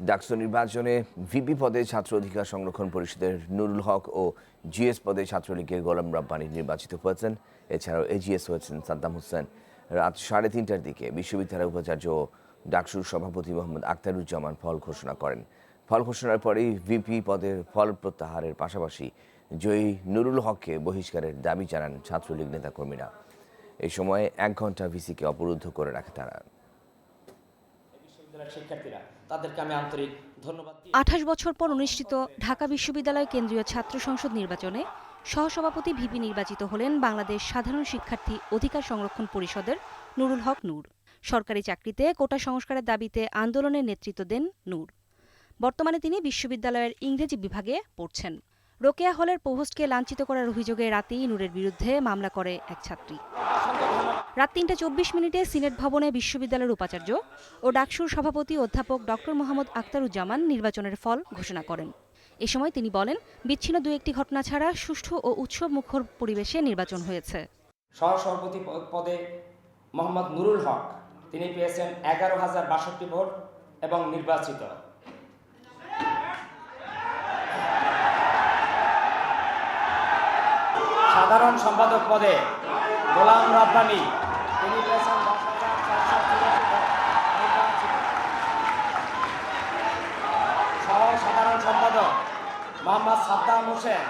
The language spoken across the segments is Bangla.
ডাকসু নির্বাচনে ভিপি পদে ছাত্র অধিকার সংরক্ষণ পরিষদের নুরুল হক ও জিএস পদে ছাত্রলীগের গোলাম রাব্বানি নির্বাচিত হয়েছেন। এছাড়াও এজিএস হয়েছেন সাদ্দাম হোসেন। রাত সাড়ে তিনটার দিকে বিশ্ববিদ্যালয় উপাচার্য ডাকসুর সভাপতি মোহাম্মদ আখতারুজ্জামান ফল ঘোষণা করেন। ফল ঘোষণার পরেই ভিপি পদের ফল প্রত্যাহারের পাশাপাশি জয়ী নুরুল হককে বহিষ্কারের দাবি জানান ছাত্রলীগ নেতাকর্মীরা। এই সময় এক ঘণ্টা ভিসিকে অবরুদ্ধ করে রাখে তারা। বিশ্ববিদ্যালয়ের শিক্ষার্থীরা তাদেরকে আমি আন্তরিক ধন্যবাদ আঠাশ বছর পর অনুষ্ঠিত ঢাকা বিশ্ববিদ্যালয় কেন্দ্রীয় ছাত্র সংসদ নির্বাচনে সহসভাপতি ভিপি নির্বাচিত হলেন বাংলাদেশ সাধারণ শিক্ষার্থী অধিকার সংরক্ষণ পরিষদের নুরুল হক নূর। সরকারি চাকরিতে কোটা সংস্কারের দাবিতে আন্দোলনের নেতৃত্ব দেন নূর। বর্তমানে তিনি বিশ্ববিদ্যালয়ের ইংরেজি বিভাগে পড়ছেন। রোকেয়া হলের পোস্টকে লাঞ্ছিত করার অভিযোগে রাতেই নূরের বিরুদ্ধে মামলা করে এক ছাত্রী। রাত তিনটা চব্বিশ মিনিটে সিনেট ভবনে বিশ্ববিদ্যালয়ের উপাচার্য ও ডাকসুর সভাপতি অধ্যাপক ডক্টর মোহাম্মদ আখতারুজ্জামান নির্বাচনের ফল ঘোষণা করেন। এ সময় তিনি বলেন, বিচ্ছিন্ন দু একটি ঘটনা ছাড়া সুষ্ঠু ও উৎসব মুখর পরিবেশে নির্বাচন হয়েছে। সহসভাপতি পদে মোহাম্মদ নুরুল হক, তিনি পেয়েছেন এগারো হাজার বাষট্টি ভোট এবং নির্বাচিত সাধারণ সম্পাদক পদে গোলাম রাব্বানি। তিনি সহ সাধারণ সম্পাদক মোহাম্মদ সাদ্দাম হোসেন।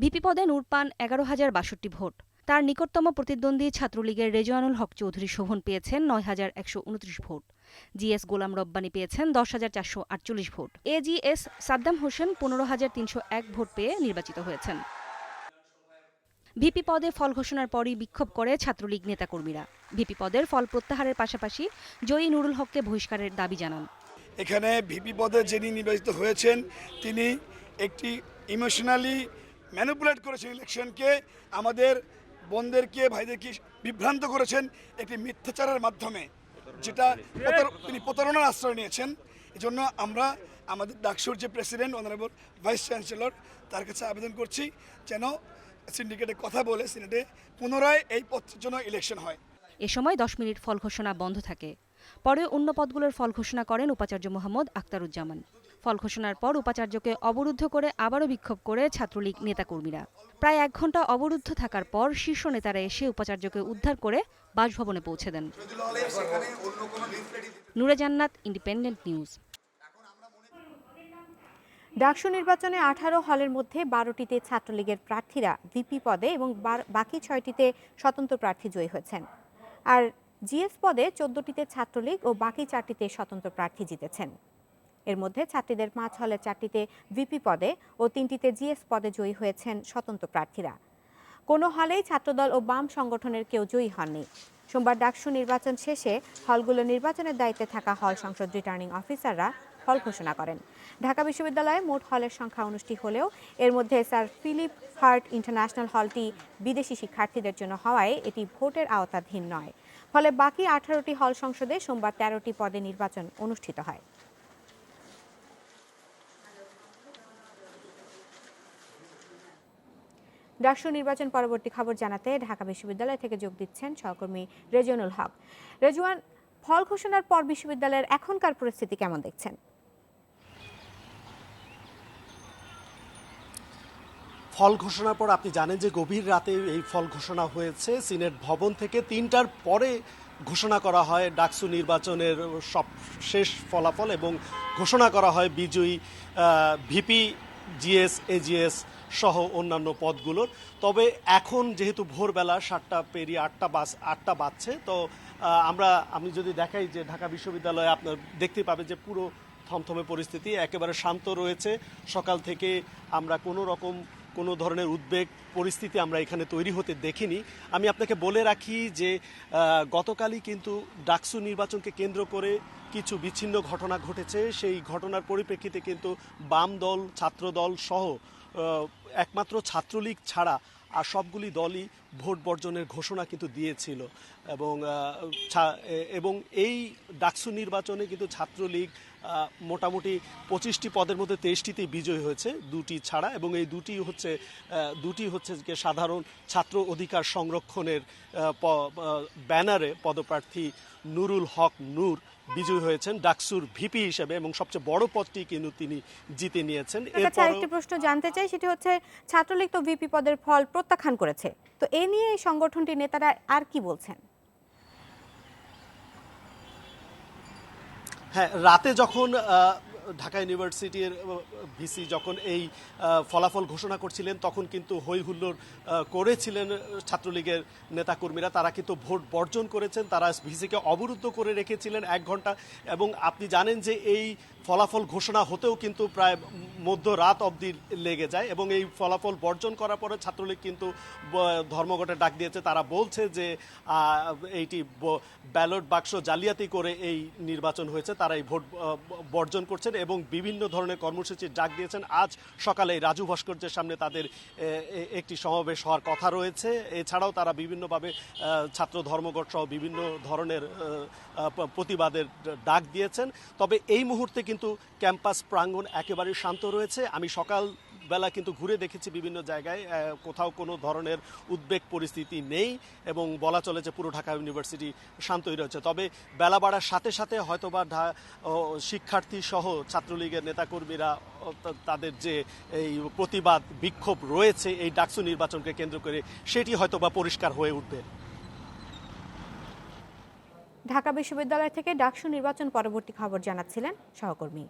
ভিপি পদে নূর পান এগারো হাজার বাষট্টি ভোট। তার নিকটতম প্রতিদ্বন্দ্বী ছাত্রলীগের রেজওয়ানুল হক চৌধুরী শোভন পেয়েছেন নয় হাজার একশো উনত্রিশ ভোট। জিএস গোলাম রব্বানী পেয়েছেন দশ হাজার চারশো আটচল্লিশ ভোট। এজিএস সাদ্দাম হোসেন পনেরো হাজার তিনশো এক ভোট পেয়ে নির্বাচিত হয়েছেন। ভিপি পদে ফল ঘোষণার পরই বিক্ষোভ করে ছাত্রলীগ নেতাকর্মীরা। ভিপি পদের ফল প্রত্যাহারের পাশাপাশি জয়ী নুরুল হককে বহিষ্কারের দাবি জানান। এখানে ভিপি পদে যিনি নির্বাচিত হয়েছেন, তিনি একটি ইমোশনালি ম্যানিপুলেট করেছেন ইলেকশনকে। আমাদের বোনদেরকে ভাইদেরকে বিভ্রান্ত করেছেন একটি মিথ্যাচারের মাধ্যমে যেটা প্রতার- তিনি প্রতারণার আশ্রয় নিয়েছেন। এজন্য আমরা আমাদের ডাকসুর যে প্রেসিডেন্ট অনারেবল ভাইস চ্যান্সেলর তার কাছে আবেদন করছি যেন সিন্ডিকেটে কথা বলে সিনেটে পুনরায় এই পত্রের জন্য ইলেকশন হয়। এ সময় দশ মিনিট ফল ঘোষণা বন্ধ থাকে। পরে অন্য পদগুলোর ফল ঘোষণা করেন উপাচার্য মোহাম্মদ আক্তারুজ্জামান ফল ঘোষণার পর উপাচার্যকে অবরুদ্ধ করে আবারও বিক্ষোভ করে ছাত্রলীগ নেতাকর্মীরা। প্রায় এক ঘণ্টা অবরুদ্ধ থাকার পর শীর্ষ নেতারা এসে উপাচার্যকে উদ্ধার করে বাসভবনে পৌঁছে দেন। নুরে জান্নাত, ইন্ডিপেন্ডেন্ট নিউজ। ডাকসু নির্বাচনে আঠারো হলের মধ্যে বারোটিতে ছাত্রলীগের প্রার্থীরা ভিপি পদে এবং বাকি ছয়টিতে স্বতন্ত্র প্রার্থী জয়ী হয়েছেন। আর জিএস পদে চোদ্দটিতে ছাত্রলীগ ও বাকি চারটিতে স্বতন্ত্র প্রার্থী জিতেছেন। এর মধ্যে ছাত্রীদের পাঁচ হলের চারটিতে ভিপি পদে ও তিনটিতে জিএস পদে জয়ী হয়েছেন স্বতন্ত্র প্রার্থীরা। কোনো হলেই ছাত্রদল ও বাম সংগঠনের কেউ জয়ী হননি। সোমবার ডাকসু নির্বাচন শেষে হলগুলো নির্বাচনের দায়িত্বে থাকা হল সংসদ রিটার্নিং অফিসাররা হল ঘোষণা করেন। ঢাকা বিশ্ববিদ্যালয়ে মোট হলের সংখ্যা উনিশটি হলেও এর মধ্যে স্যার ফিলিপ হার্ট ইন্টারন্যাশনাল হলটি বিদেশি শিক্ষার্থীদের জন্য হওয়ায় এটি ভোটের আওতাধীন নয়। ফলে বাকি আঠারোটি হল সংসদে সোমবার তেরোটি পদে নির্বাচন অনুষ্ঠিত হয়। ডাকসু নির্বাচন পরবর্তী খবর জানাতে ঢাকা বিশ্ববিদ্যালয় থেকে যোগ দিচ্ছেন সহকর্মী রেজওয়ানুল হক। রেজওয়ান, ফল ঘোষণার পর বিশ্ববিদ্যালয়ের এখনকার পরিস্থিতি কেমন দেখছেন? ফল ঘোষণার পর আপনি জানেন যে গভীর রাতে এই ফল ঘোষণা হয়েছে। সিনেট ভবন থেকে তিনটার পরে ঘোষণা করা হয় ডাকসু নির্বাচনের সব শেষ ফলাফল এবং ঘোষণা করা হয় বিজয়ী ভিপি, জিএস, এজিএস সহ অন্যান্য পদগুলোর তবে এখন যেহেতু ভোরবেলা সাতটা পেরিয়ে আটটা বাস আটটা বাজছে, তো আমরা, আমি যদি দেখাই যে ঢাকা বিশ্ববিদ্যালয়ে আপনার দেখতে পাবে যে পুরো থমথমে পরিস্থিতি, একেবারে শান্ত রয়েছে। সকাল থেকে আমরা কোনো রকম কোনো ধরনের উদ্বেগ, পরিস্থিতি আমরা এখানে তৈরি হতে দেখিনি। আমি আপনাকে বলে রাখি যে গতকালই কিন্তু ডাকসু নির্বাচনকে কেন্দ্র করে কিছু বিচ্ছিন্ন ঘটনা ঘটেছে। সেই ঘটনার পরিপ্রেক্ষিতে কিন্তু বাম দল ছাত্র দল সহ একমাত্র ছাত্রলীগ ছাড়া আর সবগুলি দলই ভোট বর্জনের ঘোষণা কিন্তু দিয়েছিল। এবং এবং এই ডাকসু নির্বাচনে কিন্তু ছাত্রলীগ মোটামুটি পঁচিশটি পদের মধ্যে তেইশটিতেই বিজয়ী হয়েছে, দুটি ছাড়া। এবং এই দুটি হচ্ছে দুটি হচ্ছে যে সাধারণ ছাত্র অধিকার সংরক্ষণের ব্যানারে পদপ্রার্থী নুরুল হক নূর বিজয়ী হয়েছেন ডাকসুর ভিপি হিসেবে এবং সবচেয়ে বড় পদটি কিন্তু তিনি জিতে নিয়েছেন। এরপর আরেকটি প্রশ্ন জানতে চাই সেটি হচ্ছে ছাত্রলীগ তো ভিপি পদের ফল প্রত্যাখ্যান করেছে। তো এ নিয়ে এই সংগঠনটির নেতারা আর কি বলছেন? হ্যাঁ রাতে যখন আহ, ঢাকা ইউনিভার্সিটির ভিসি যখন এই ফলাফল ঘোষণা করছিলেন, তখন কিন্তু হই হুল্লোড় করেছিলেন ছাত্রলীগের নেতাকর্মীরা। তারা কিন্তু ভোট বর্জন করেছেন, তারা ভিসিকে অবরুদ্ধ করে রেখেছিলেন এক ঘণ্টা। এবং আপনি জানেন যে এই ফলাফল ঘোষণা হতেও কিন্তু প্রায় মধ্যরাত অবধি লেগে যায় এবং এই ফলাফল বর্জন করার পরে ছাত্রলীগ কিন্তু ধর্মঘটে ডাক দিয়েছে। তারা বলছে যে এইটি ব্যালট বাক্স জালিয়াতি করে এই নির্বাচন হয়েছে। তারা এই ভোট বর্জন করছেন এবং বিভিন্ন ধরনের কর্মসূচির ডাক দিয়েছেন। আজ সকালে রাজু ভাস্কর্যের সামনে তাদের একটি সমাবেশ হওয়ার কথা রয়েছে। এছাড়াও তারা বিভিন্নভাবে ছাত্র ধর্মঘট সহ বিভিন্ন ধরনের প্রতিবাদের ডাক দিয়েছেন। তবে এই মুহূর্তে কিন্তু ক্যাম্পাস প্রাঙ্গণ একেবারে শান্ত রয়েছে। আমি সকাল বেলা কিন্তু ঘুরে দেখেছি বিভিন্ন জায়গায় কোথাও কোনো ধরনের উদ্বেগ পরিস্থিতি নেই এবং বলা চলে যে পুরো ঢাকা ইউনিভার্সিটি শান্তই রয়েছে। তবে বেলা বাড়ার সাথে সাথে হয়তোবা শিক্ষার্থী সহ ছাত্রলীগের নেতাকর্মীরা তাদের যে এই প্রতিবাদ বিক্ষোভ রয়েছে এই ডাকসু নির্বাচনকে কেন্দ্র করে, সেটি হয়তোবা পরিষ্কার হয়ে উঠবে। ঢাকা বিশ্ববিদ্যালয় থেকে ডাকসু নির্বাচন পরবর্তী খবর জানাচ্ছিলেন সহকর্মী।